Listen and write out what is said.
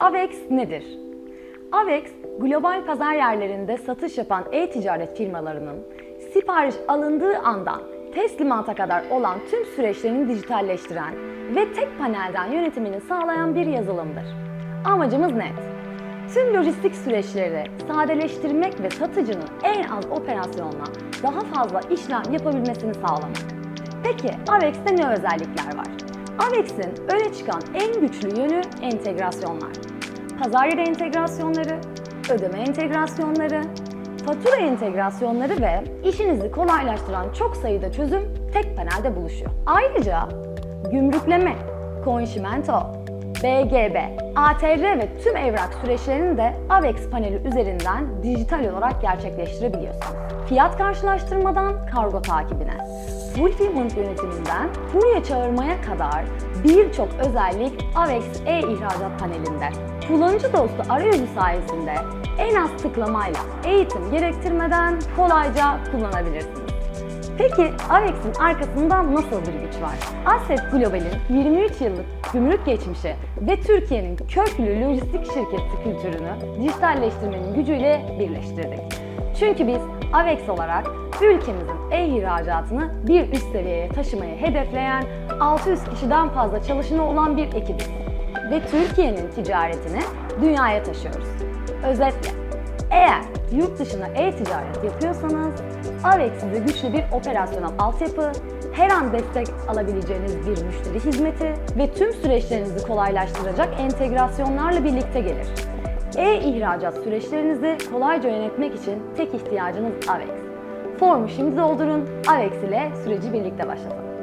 Avex nedir? Avex, global pazar yerlerinde satış yapan e-ticaret firmalarının sipariş alındığı andan teslimata kadar olan tüm süreçlerini dijitalleştiren ve tek panelden yönetimini sağlayan bir yazılımdır. Amacımız net. Tüm lojistik süreçleri sadeleştirmek ve satıcının en az operasyonla daha fazla işlem yapabilmesini sağlamak. Peki Avex'te ne özellikler var? Avex'in öne çıkan en güçlü yönü entegrasyonlar. Pazar yeri entegrasyonları, ödeme entegrasyonları, fatura entegrasyonları ve işinizi kolaylaştıran çok sayıda çözüm tek panelde buluşuyor. Ayrıca gümrükleme, konşimento, BGB, ATR ve tüm evrak süreçlerini de Avex paneli üzerinden dijital olarak gerçekleştirebiliyorsunuz. Fiyat karşılaştırmadan kargo takibine, fulfillment yönetiminden kurye çağırmaya kadar birçok özellik Avex e-ihracat panelinde. Kullanıcı dostu arayüzü sayesinde en az tıklamayla eğitim gerektirmeden kolayca kullanabilirsiniz. Peki Avex'in arkasında nasıl bir güç var? Asset Global'in 23 yıllık gümrük geçmişi ve Türkiye'nin köklü lojistik şirketi kültürünü dijitalleştirmenin gücüyle birleştirdik. Çünkü biz Avex olarak ülkemizin e-ihracatını bir üst seviyeye taşımayı hedefleyen 600 kişiden fazla çalışanı olan bir ekibiz. Ve Türkiye'nin ticaretini dünyaya taşıyoruz. Özetle, eğer yurt dışına e-ticaret yapıyorsanız, Avex size güçlü bir operasyonel altyapı, her an destek alabileceğiniz bir müşteri hizmeti ve tüm süreçlerinizi kolaylaştıracak entegrasyonlarla birlikte gelir. E-ihracat süreçlerinizi kolayca yönetmek için tek ihtiyacınız Avex. Formu şimdi doldurun, Avex ile süreci birlikte başlatın.